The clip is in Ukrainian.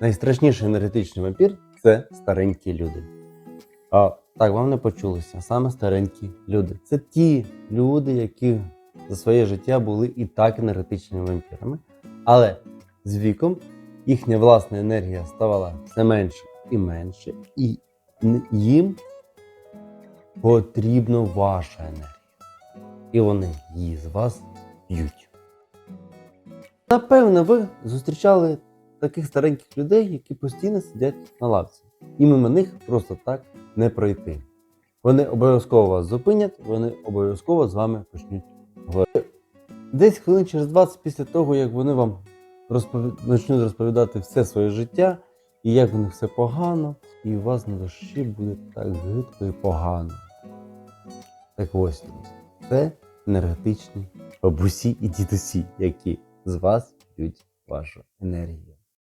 найстрашніший енергетичний вампір це старенькі люди. А так вам не почулося. Саме старенькі люди. Це ті люди, які за своє життя були і так енергетичними вампірами. Але з віком їхня власна енергія ставала все менше і менше, і їм потрібна ваша енергія. І вони її з вас п'ють. Напевно, ви зустрічали таких стареньких людей, які постійно сидять на лавці. І мимо них просто так не пройти. Вони обов'язково вас зупинять, вони обов'язково з вами почнуть говорити. Десь хвилин через 20 після того, як вони вам розпові... почнуть розповідати все своє життя, і як у них все погано, і у вас на душі буде так гидко і погано. Так ось, це енергетичні бабусі і дідусі, які з вас п'ють вашу енергію.